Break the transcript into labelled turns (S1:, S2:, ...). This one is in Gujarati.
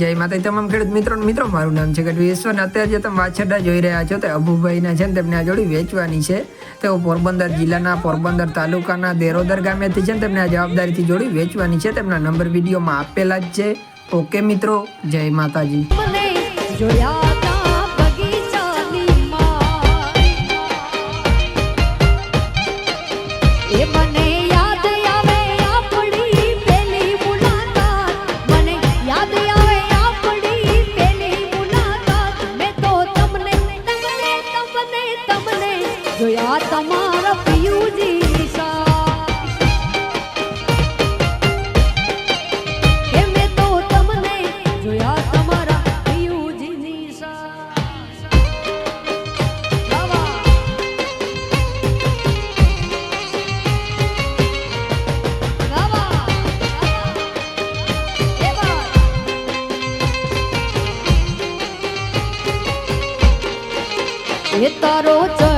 S1: જય માતા તમામ ખેડૂત મિત્રો મિત્રો, મારું નામ છે ગઢવી ઈશ્વર અત્યારે જે તમે વાછરડા જોઈ રહ્યા છો, તે અભુભાઈના છે ને તેમને આ જોડી વેચવાની છે. તેઓ પોરબંદર જિલ્લાના પોરબંદર તાલુકાના દેરોદર ગામેથી છે ને તેમને આ જવાબદારીથી જોડી વેચવાની છે. તેમના નંબર વિડીયોમાં આપેલા જ છે. ઓકે મિત્રો, જય માતાજી.
S2: જોયા જોયા તમારા પિયુજી તારો રંગી